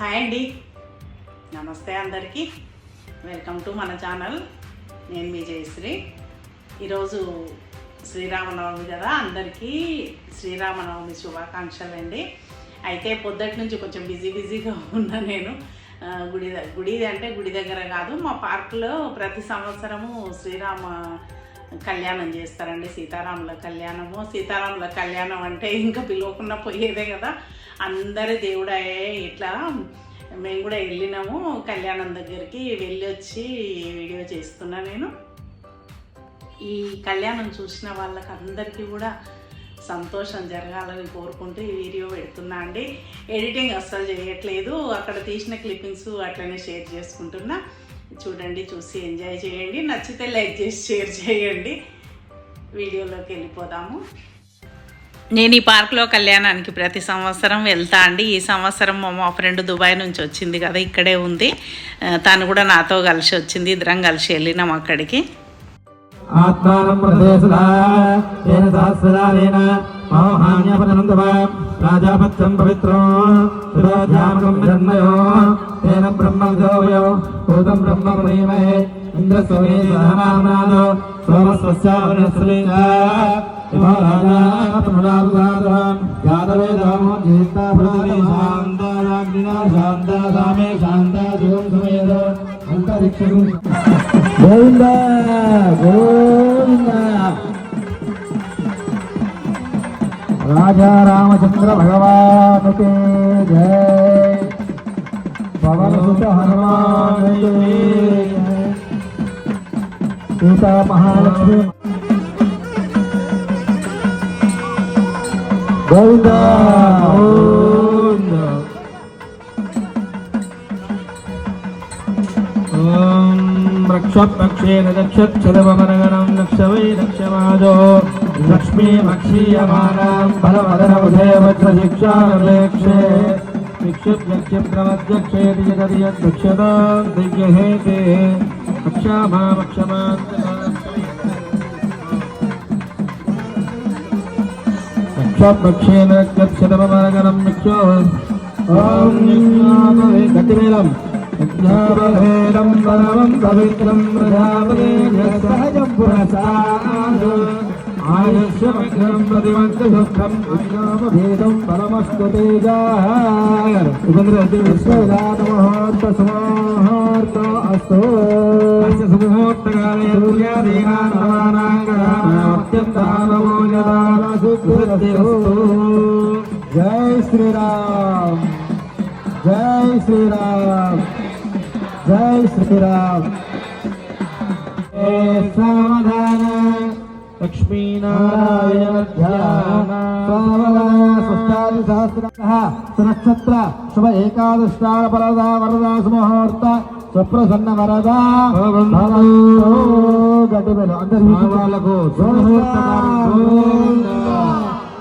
Hi అండి. నమస్తే అందరికీ. వెల్కమ్ టు మన ఛానల్. నేను మీ జయశ్రీ. ఈరోజు శ్రీరామనవమి కదా అందరికీ శ్రీరామనవమి శుభాకాంక్షలు అండి అయితే పొద్దుటి నుంచి కొంచెం బిజీ బిజీగా ఉన్నా నేను. గుడి ద- గుడి అంటే గుడి దగ్గర కాదు మా పార్కులో ప్రతి సంవత్సరము శ్రీరామ కళ్యాణం చేస్తారండి. సీతారాముల కళ్యాణము. సీతారాముల కళ్యాణం అంటే ఇంకా పిలవకుండా పోయేదే కదా. అందరి దేవుడాయే ఇట్లా మేము కూడా వెళ్ళినాము. కళ్యాణం దగ్గరికి వెళ్ళి వచ్చి వీడియో చేస్తున్నా నేను. ఈ కళ్యాణం చూసిన వాళ్ళకి అందరికీ కూడా సంతోషం జరగాలని కోరుకుంటూ ఈ వీడియో పెడుతున్నా అండి. ఎడిటింగ్ అస్సలు చేయట్లేదు. అక్కడ తీసిన క్లిప్పింగ్స్ అట్లనే షేర్ చేసుకుంటున్నా. చూడండి చూసి ఎంజాయ్ చేయండి. నచ్చితే లైక్ చేసి షేర్ చేయండి. వీడియోలోకి వెళ్ళిపోదాము. నేను ఈ పార్క్లో కళ్యాణానికి ప్రతి సంవత్సరం వెళ్తా అండి. ఈ సంవత్సరం మా ఫ్రెండ్ దుబాయ్ నుంచి వచ్చింది కదా ఇక్కడే ఉంది. తను కూడా నాతో కలిసి వచ్చింది. ఇద్దరం కలిసి వెళ్ళినాం అక్కడికి. ఆత్మానం రాజాపత్యం పవిత్రం తేన భూతం బ్రహ్మ ప్రేమహే ఇంద్రస్వమే సహనామనాదో గోవింద గోవింద రాజా రామచంద్ర భగవాన్ జయ పవన సుత సీతా మహాలక్ష్మి गोविंदा क्षपक्षे रक्षक्षदपमनगरं दक्ष वै दक्षमाजो लक्ष्मीमक्षीयमानां फलमदरबुधेवज्रशिक्षारवेक्षे विक्षुद्यक्षप्रवद्यक्षेति जगति यद्दक्षतां दिग्यहेते। रक्षामामक्षमान्तः పక్షేణ కక్షరమరగరం మిక్షో ఓం నిజ్ఞాపవే గతివేలం యజ్ఞాపవేలం పరమం పవిత్రం ప్రజాపదే సహజం పురసాదు ఆయుష్యమగ్రం ప్రతివంత సుఖం విజ్ఞాపభేదం పరమస్తేజాయ जय श्री राम जय श्री राम जय श्री राम लक्ष्मी लक्ष्मीनारायण षष्टादि सहस्रः शनक्षत्र शुभ एकादशापरदा वरदासमुहूर्त సుప్రసన్న వరదా. గడ్డబెలు అందరి వాళ్ళకు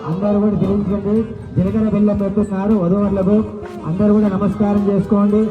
అందరూ కూడా తెలుసుకోండి జీలకర్ర బెల్లం పెడుతున్నారు. వధువులకు అందరూ కూడా నమస్కారం చేసుకోండి.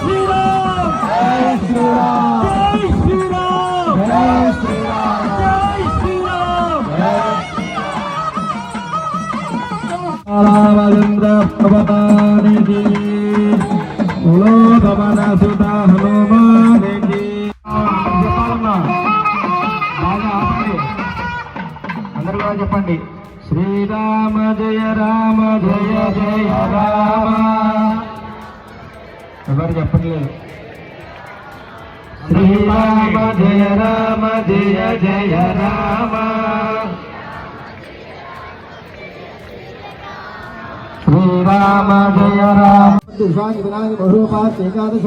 శ్రీరామ్! జై శ్రీరామ్! జై శ్రీరామ్! రామచంద్ర ప్రభానికి కులోదమన చెప్పండి శ్రీరామ జయ రామ జయ జయ రామ ఎవరు చెప్పట్లేదు శ్రీరామ జయ రామ జయ జయ రామ శ్రీరామ జయ రామ బహురూపాత్ ఏకాదశ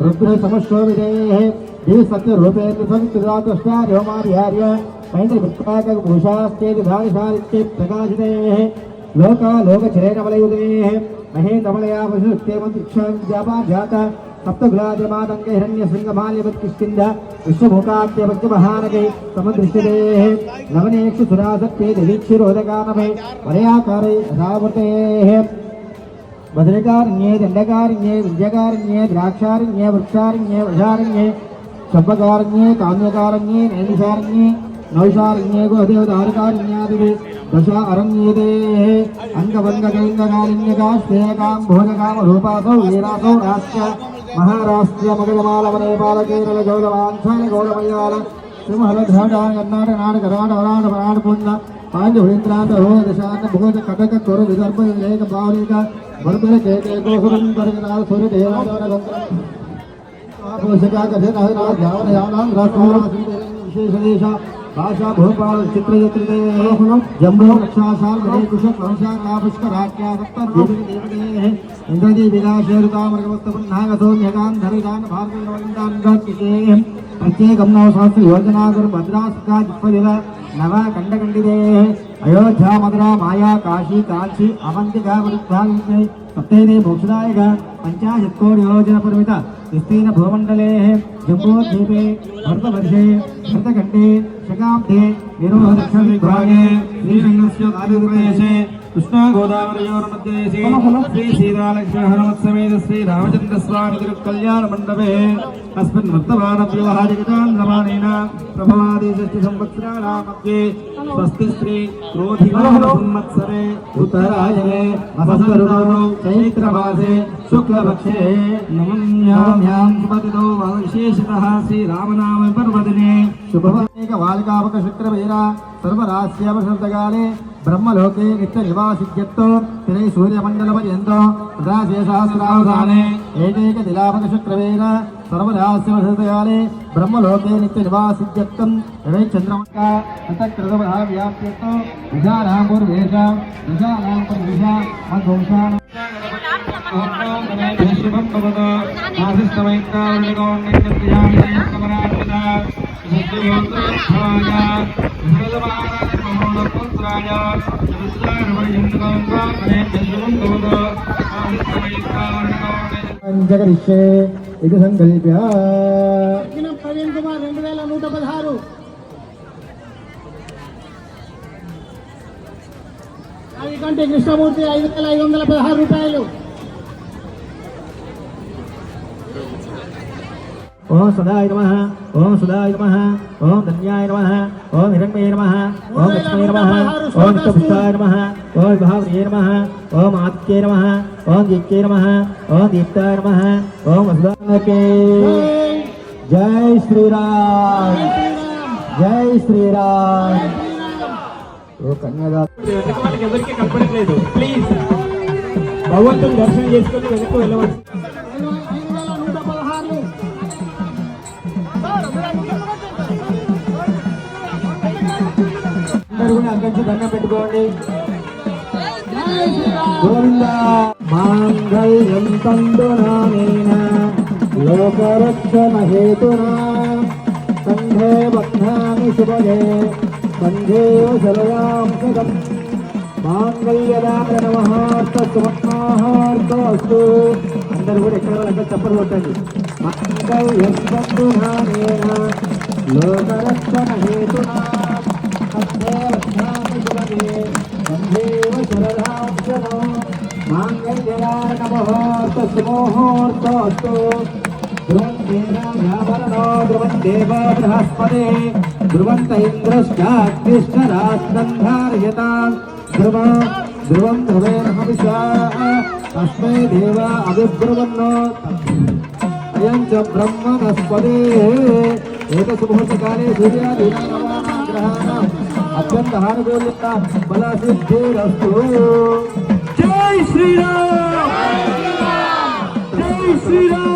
రుద్ర సమశ్వవిదేహే ఈ సత్య రూపేణ సంతిరాకృష్ణ రోమార్యార్య पैतृवृत्ताकभूषास्ते विधानिशानित्ये प्रकाशितेः लोका लोकचरेणमलयुतेः महेन्द्रमलया वसुस्तेमन्तिक्षापा जाता सप्तगुलाजमातङ्गे हिरण्यसिंहमाल्यवत्किष्किन्द विश्वभूतात्यवज्यमहानगे समदृष्टितेः लवनेक्षु सुरासक्ते दिवीक्षिरोदगानमे वलयाकारे नौषारण्येकोदेवतारिकारिण्यादिवे दशा अरण्येतेः अङ्गभङ्गकैङ्गकालिङ्गकाश्रेयकां भोजकामरूपासौ वीरासौ राष्ट्र महाराष्ट्र मगजमालवनेपालकेरल गौरवाञ्छाय गौरमयाल सिंहलघटाङ्गनाटनाटकराटवराटपराटपुण्य पाण्डुभूत्रान्त रोदशान्त भोज कटक तुर विदर्भ विवेक भावनिक भर्भर केकेकोसुरन्दर्गनाथ सूर्यदेवादेवनगन्त्रम् आपोषका कथितः राजावनयानां राष्ट्रोः विशेषदेशः భావనిక వర్ధన కేకే గోహురం పరిగణాల సూర్య దేవాదాన గంత్రం ఆపోషకా కథన హర జావన యానాం రాష్ట్రాల విశేష దేశ భాషా భూపాల చిత్రయత్రితే జంబో రక్షాసాల్ విజయ కుశ కంసా కాపుష్క రాజ్యా సప్త దేవి దేవదే ఇంద్రజీ విలాసేరుతా మృగవత్త పున్నాగతో న్యగాన్ ధరిదాన్ భార్గవాన్ గాత్రికే ప్రత్యేకం నవ సహస్ర యోజనాగురు భద్రాసుకా జిప్పదివ నవ కండకండిదే అయోధ్య మధుర మాయా కాశీ స్వస్తిశ్రీ క్రోధి క్రోధివత్సరే ఉత్తరాయణే వసంతరుణో చైత్రమాసే శుక్లపక్షే నమన్యామ్యాం సుపతితో విశేషత శ్రీ రామనామ పర్వదినే శుభ బాలికాపక శుక్రవీర సర్వరాశ్యాపశబ్దగాలే బ్రహ్మలోకే నిత్య నివాసిత్యత్తో తిరై సూర్యమండలపర్యంతో సదాశేషాస్త్రావధానే ఏకైక దిలాపక శుక్రవేర సర్వరాశ్యవసంతకాలే బ్రహ్మలోకే నిత్య నివాసిత్యత్తం తిరై చంద్రమంక అంతఃకృతమహ వ్యాప్యత్తో విశాలాం పూర్వేష విశాలాం పరివిష మధ్వంశాన శుభం భవత జగరిష్యే ఇది సంకల్ప్య. ప్రవీణ్ కుమార్ రెండు వేల నూట పదహారు. కంటే కృష్ణమూర్తి ఐదు వేల ఐదు వందల పదహారు రూపాయలు. ఓం సదాయ నమ ఓం సుదాయ నమ ఓం ధన్యాయ నమ ఓం హిరణ్మయ నమ ఓం లక్ష్మయ నమ ఓం పుష్పాయ నమ ఓం విభావ్రియే నమ ఓం ఆదిత్యే నమ ఓం దీప్తే నమ ఓం దీప్తాయ నమ ఓం వసుదాకే జై శ్రీరామ్. జై శ్రీరామ్. ఓ ఎవరికి కనపడట్లేదు. ప్లీజ్ భగవంతుని దర్శనం చేసుకొని వెనక్కి వెళ్ళవచ్చు దండం పెట్టుకోండి. గోవింద మాంగళ్యం తందునానేన లోకరక్షణహేతునా కంఠే బధ్నామి శుభగే కంఠే శరయాం సదం మాంగళ్యదారణమహార్తమహార్తస్తు అందరూ కూడా ఎక్కడ వాళ్ళ చప్పలు కొట్టండి. మాంగళ్యం తందునానేన లోకరక్షణహేతునా బధ్నామి శుభగే గంధేవ శరదాక్షరో మాంగళ్యదారణమహోర్తసుమోహోర్తోస్తు ధ్రువంతేనాభరణో ధ్రువందేవ బృహస్పతే ధ్రువంత ఇంద్రశ్చాగ్నిష్టరాస్తంధార్యతాం ధ్రువ ధ్రువం ధ్రువేణ హవిషా తస్మై దేవ అభిబ్రువన్నో అయం చ अत्यंत हार बोलला मला असे जोर असतो. जय श्रीराम! जय श्रीराम!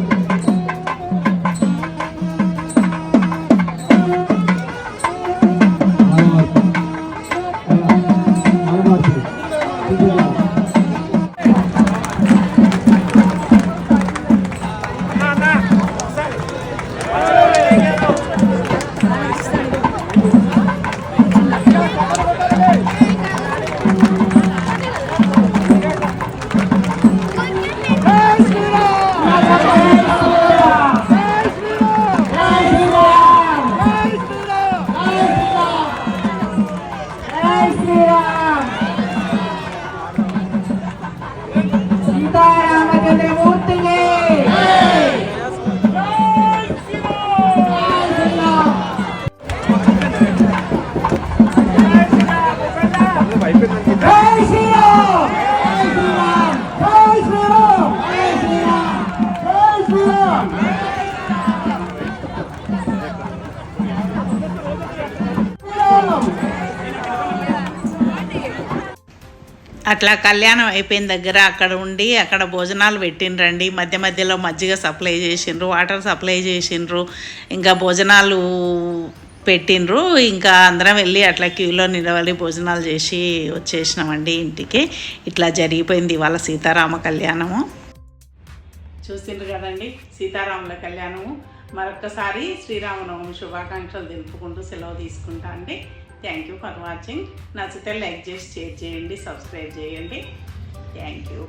అట్లా కళ్యాణం అయిపోయిన దగ్గర అక్కడ ఉండి అక్కడ భోజనాలు పెట్టినరండి మధ్య మధ్యలో మజ్జిగ సప్లై చేసిండ్రు వాటర్ సప్లై చేసిండ్రు ఇంకా భోజనాలు పెట్టిండ్రు. ఇంకా అందరం వెళ్ళి అట్లా క్యూలో నిలబడి భోజనాలు చేసి వచ్చేసినామండి ఇంటికి. ఇట్లా జరిగిపోయింది ఇవాళ సీతారామ కళ్యాణము. చూసిండ్రు కదండి? సీతారాముల కళ్యాణము. మరొకసారి శ్రీరామనవమి శుభాకాంక్షలు తెలుపుకుంటూ సెలవు తీసుకుంటా అండి. థ్యాంక్ యూ ఫర్ వాచింగ్ నచ్చితే లైక్ చేసి షేర్ చేయండి సబ్స్క్రైబ్ చేయండి. Thank you